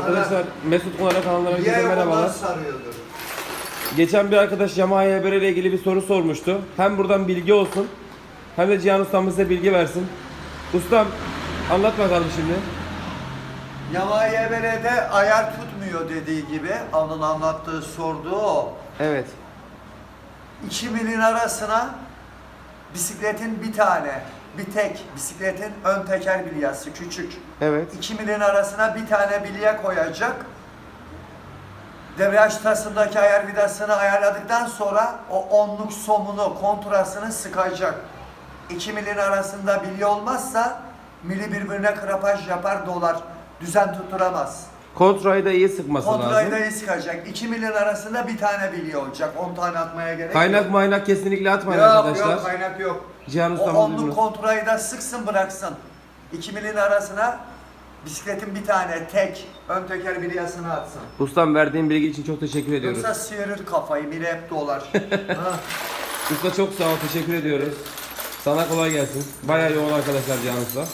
Arkadaşlar Mesut Kunar'a kanalına herkese merhabalar. sarıyordur. Geçen bir arkadaş Yamaha YBR ile ilgili bir soru sormuştu. Hem buradan bilgi olsun hem de Cihan Ustam bize bilgi versin. Ustam anlat bakalım şimdi. Yamaha YBR'de ayar tutmuyor dediği gibi. Onun anlattığı sorduğu o. Evet. İki milin arasına bisikletin bir tane, bir tek bisikletin ön teker bilyası küçük. Evet. 2 milin arasına bir tane bilye koyacak. Debriyaj tasındaki ayar vidasını ayarladıktan sonra o onluk somunu, kontrasını sıkacak. 2 milin arasında bilye olmazsa mili birbirine krapaj yapar dolar. Düzen tutturamaz. Kontrayı da iyi sıkması Kontrayı da lazım. iyi sıkacak. 2 milin arasında bir tane bilye olacak. 10 tane atmaya gerek Kaynak maynak kesinlikle atmayın yok, arkadaşlar. Yok kaynak yok. Cihan O Ustam onluk kontrayı da sıksın bıraksın. 2 milin arasına bisikletin bir tane tek ön teker bilyasını atsın. Ustam verdiğin bilgi için çok teşekkür ediyoruz. Yoksa sıyırır kafayı mili hep dolar. Ha. Usta çok sağ ol teşekkür ediyoruz. Sana kolay gelsin. Bayağı yoğun arkadaşlar Cihan Usta.